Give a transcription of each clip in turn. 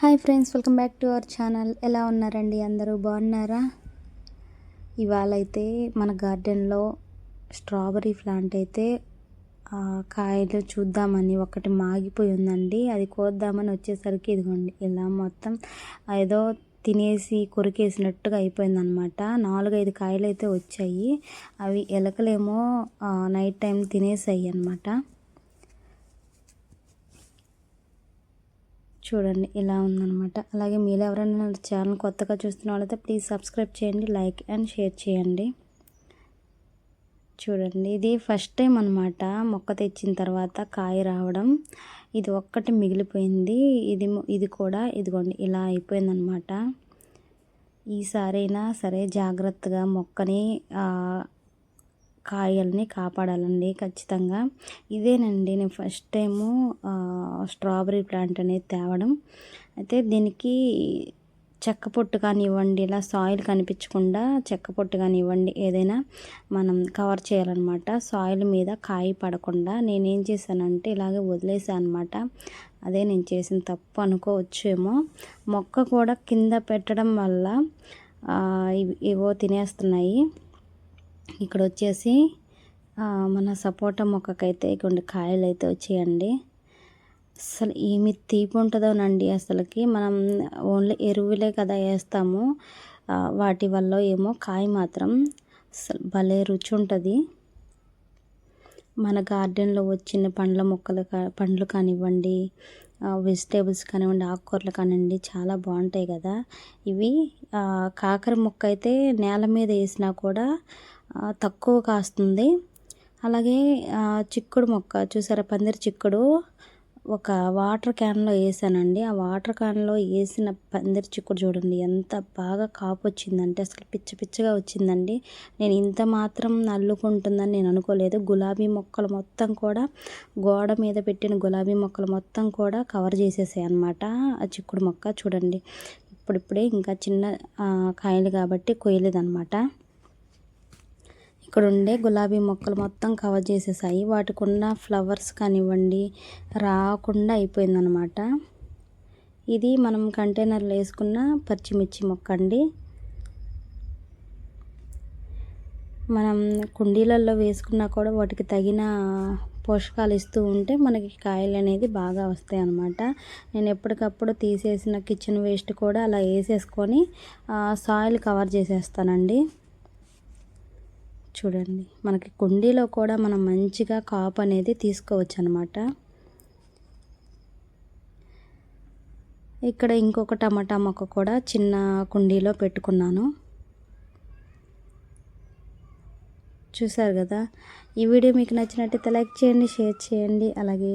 Hi friends welcome back to our channel. ఎలా ఉన్నారండి అందరూ? బాగున్నారా? ఇవాళైతే మన గార్డెన్లో స్ట్రాబెరీ ప్లాంట్ అయితే కాయలు చూద్దామని ఒకటి మాగిపోయి ఉందండి. అది కోద్దామని వచ్చేసరికి ఇదిగోండి ఇలా మొత్తం ఏదో తినేసి కొరికేసినట్టుగా అయిపోయిందనమాట. నాలుగైదు కాయలు అయితే వచ్చాయి. అవి ఎలకలేమో నైట్ టైం తినేసాయి అనమాట. చూడండి ఇలా ఉందన్నమాట. అలాగే మీరు ఎవరైనా నా ఛానల్ కొత్తగా చూస్తున్న వాళ్ళైతే ప్లీజ్ సబ్స్క్రైబ్ చేయండి లైక్ అండ్ షేర్ చేయండి. చూడండి ఇది ఫస్ట్ టైం అనమాట మొక్క తెచ్చిన తర్వాత కాయ రావడం. ఇది ఒక్కటి మిగిలిపోయింది. ఇది ఇది కూడా ఇదిగోండి ఇలా అయిపోయిందనమాట ఈసారైనా సరే జాగ్రత్తగా మొక్కని కాయల్ని కాపాడాలండి ఖచ్చితంగా. ఇదేనండి నేను ఫస్ట్ టైము స్ట్రాబెరీ ప్లాంట్ అనేది తేవడం. అయితే దీనికి చెక్క పొట్టు కానివ్వండి ఇలా సాయిల్ కనిపించకుండా చెక్క పొట్టు కానివ్వండి ఏదైనా మనం కవర్ చేయాలన్నమాట. సాయిల్ మీద కాయ పడకుండా నేనేం చేశానంటే ఇలాగే వదిలేసాను అనమాట అదే నేను చేసిన తప్పు అనుకోవచ్చేమో. మొక్క కూడా కింద పెట్టడం వల్ల ఇవో ఇవి- తినేస్తున్నాయి. ఇక్కడ వచ్చేసి మన సపోటా మొక్కకైతే కొన్ని కాయలు అయితే వచ్చాయండి. అసలు ఏమి తీపి ఉంటుందోనండి అసలుకి. మనం ఓన్లీ ఎరువులే కదా వేస్తాము వాటి వల్ల ఏమో కాయ మాత్రం అసలు భలే రుచి ఉంటుంది మన గార్డెన్లో వచ్చిన పండ్ల మొక్కలు కా- పండ్లు కానివ్వండి వెజిటేబుల్స్ కానివ్వండి ఆకుకూరలు కానివ్వండి చాలా బాగుంటాయి కదా. ఇవి కాకర మొక్క అయితే నేల మీద వేసినా కూడా తక్కువ కాస్తుంది. అలాగే చిక్కుడు మొక్క చూసారా పందిరి చిక్కుడు? ఒక వాటర్ క్యాన్లో వేసానండి ఆ వాటర్ క్యాన్లో వేసిన పందిరి చిక్కుడు చూడండి ఎంత బాగా కాపు వచ్చిందంటే అసలు పిచ్చ పిచ్చగా వచ్చిందండి. నేను ఇంత మాత్రం అల్లుకుంటుందని నేను అనుకోలేదు. గులాబీ మొక్కలు మొత్తం కూడా గోడ మీద పెట్టిన గులాబీ మొక్కలు మొత్తం కూడా కవర్ చేసేసాయి అనమాట ఆ చిక్కుడు మొక్క. చూడండి ఇప్పుడిప్పుడే ఇంకా చిన్న కాయలు కాబట్టి కొయ్యలేదన్నమాట. ఇక్కడ ఉండే గులాబీ మొక్కలు మొత్తం కవర్ చేసేసాయి. వాటికి ఉన్న ఫ్లవర్స్ కానివ్వండి రాకుండా అయిపోయిందనమాట ఇది మనం కంటైనర్లో వేసుకున్న పచ్చిమిర్చి మొక్క అండి. మనం కుండీలలో వేసుకున్నా కూడా వాటికి తగిన పోషకాలు ఇస్తూ ఉంటే మనకి కాయలు అనేది బాగా వస్తాయి అన్నమాట. నేను ఎప్పటికప్పుడు తీసేసిన కిచెన్ వేస్ట్ కూడా అలా వేసేసుకొని సాయిల్ కవర్ చేసేస్తానండి. చూడండి. మనకి కుండీలో కూడా మనం మంచిగా కాపు అనేది తీసుకోవచ్చు అనమాట ఇక్కడ ఇంకొక టమాటా మొక్క కూడా చిన్న కుండీలో పెట్టుకున్నాను. చూసారు కదా? ఈ వీడియో మీకు నచ్చినట్టయితే లైక్ చేయండి షేర్ చేయండి అలాగే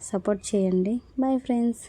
సపోర్ట్ చేయండి. Bye friends